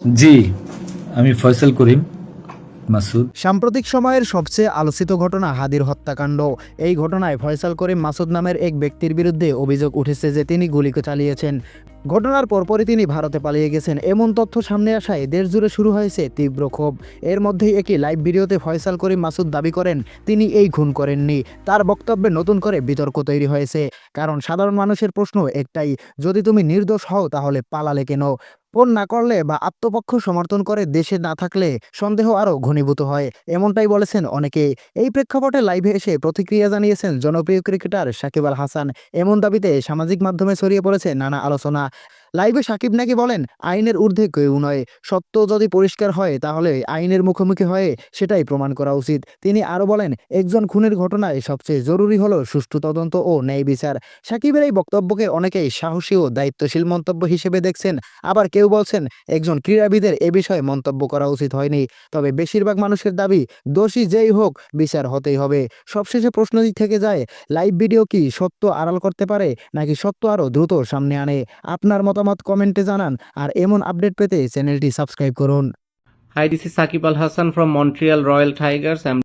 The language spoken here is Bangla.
জি, আমি ফয়সাল করিম, মাসুদ। সাম্প্রতিক সময়ের সবচেয়ে আলোচিত ঘটনা হাদির হত্যাকাণ্ড। এই ঘটনায় ফয়সাল করিম মাসুদ নামের এক ব্যক্তির বিরুদ্ধে অভিযোগ উঠেছে যে তিনি গুলি চালিয়েছেন। ঘটনার পরপরই তিনি ভারতে পালিয়ে গেছেন। এমন তথ্য সামনে আসায় দেশ জুড়ে শুরু হয়েছে তীব্র ক্ষোভ। এর মধ্যেই একটি লাইভ ভিডিওতে ফয়সাল করিম মাসুদ দাবি করেন, তিনি এই খুন করেননি। তার বক্তব্যে নতুন করে বিতর্ক তৈরি হয়েছে। কারণ সাধারণ মানুষের প্রশ্ন একটাই, যদি তুমি নির্দোষ হও তাহলে পালালে কেন? ফোন না করলে বা আত্মপক্ষ সমর্থন করে দেশে না থাকলে সন্দেহ আরও ঘনীভূত হয়। এমনটাই বলেছেন অনেকে। এই প্রেক্ষাপটে লাইভে এসে প্রতিক্রিয়া জানিয়েছেন জনপ্রিয় ক্রিকেটার সাকিব আল হাসান। এমন দাবিতে সামাজিক মাধ্যমে ছড়িয়ে পড়েছে নানা আলোচনা। লাইভে সাকিব নাকি বলেন, আইনের ঊর্ধ্বে কেউ নয়। সত্য যদি পরিষ্কার হয়, তাহলে আইনের মুখোমুখি হয়ে সেটাই প্রমাণ করা উচিত। তিনি আরও বলেন, একজন খুনের ঘটনায় সবচেয়ে জরুরি হলো সুষ্ঠু তদন্ত ও ন্যায় বিচার। সাকিবের এই বক্তব্যকে অনেকেই সাহসী ও দায়িত্বশীল মন্তব্য হিসেবে দেখছেন। আবার কেউ বলছেন, একজন ক্রীড়াবিদের এ বিষয়ে মন্তব্য করা উচিত হয়নি। তবে বেশিরভাগ মানুষের দাবি, দোষী যেই হোক, বিচার হতেই হবে। সবশেষে প্রশ্নটি থেকে যায়, লাইভ ভিডিও কি সত্য আড়াল করতে পারে, নাকি সত্য আরও দ্রুত সামনে আনে? আপনার মতামত কমেন্টে জানান আর এমন আপডেট পেতে চ্যানেলটি সাবস্ক্রাইব করুন। Hi this is Shakib Al Hasan from Montreal Royal Tigers M